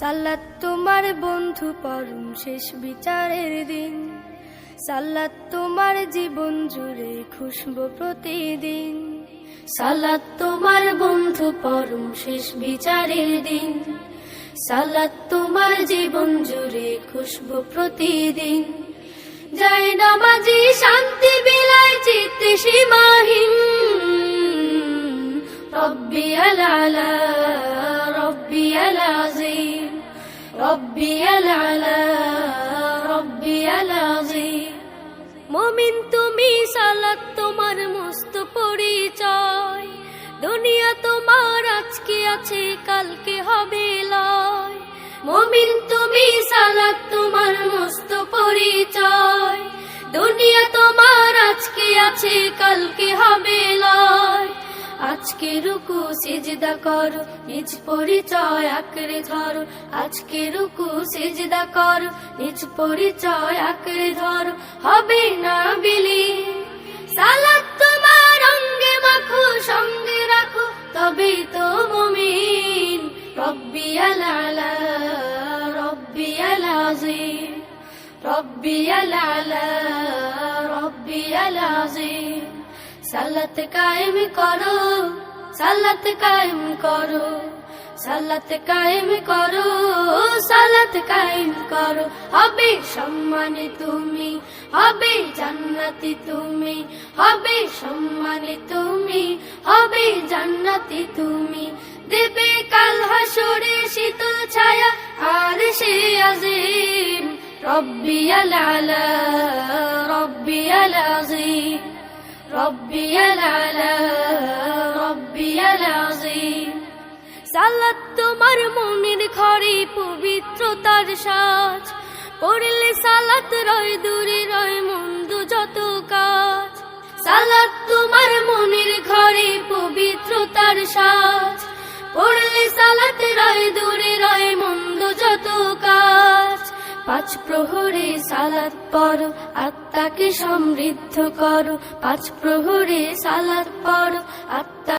সাল্লাত তোমার বন্ধু পরম শেষ বিচারের দিন। সাল্লাত তোমার জীবন জুড়ে খুশবো প্রতিদিন। সালাত তোমার বন্ধু পরম শেষ বিচারের দিন। সালাত তোমার জীবন জুড়ে খুশবু প্রতিদিন। জয় নামাজি শান্তি বিলায় চিত্তে সীমাহীন। রব্বি আলালা রব্বি আলাজিম রব্বি আলালা রব্বি আলাজিম মমিন তুমি সালাত তোমার মস্ত পরিচয়। দুনিয়া তোমার আজকে আছে, কালকে হবে লয়। মমিন তুমি সালাত তোমার মস্ত পরিচয়। দুনিয়া তোমার আজকে আছে, কালকে হবে আজকে রুকু, সিজদা করো, নিজ পরিচয় আঁকড়ে ধরো। আজকে রুকু, সিজদা করো, নিজ পরিচয় আঁকড়ে ধরো। হবে না বিলি সালাত তোমার অঙ্গে মাখো, সঙ্গে রাখো তবেই তো মুমিন। রব্বি আলালা রব্বি আলাজিম রব্বি আলালা রব্বি আলাজিম সালাত কায়েম করো। সালাত কায়েম করো, সালাত কায়েম করো, সালাত কায়েম করো। হবে সম্মানে তুমি, হবে জান্নাতি তুমি, হবে সম্মানে তুমি, হবে জান্নাতি তুমি। দেবে কাল হাসরে শীতল ছায়া, আর সে আজিম রব্বি আলা রব্বি আলা আজিম রব্বি আলা। সালাত তোমার মনের ঘরে পবিত্রতার সাজ। পড়লে সালাত রয়, দূরে রয়, মন্দ যত কাজ। সালাত তোমার মনের ঘরে পবিত্রতার সাজ। পড়লে সালাত রয়, দূরে রয়, মন্দ যত কাজ। পাঁচ প্রহরে সালাত পড়ো, আত্মাকে সমৃদ্ধ করো। পাঁচ প্রহরে সালাত পড়ো, আত্মা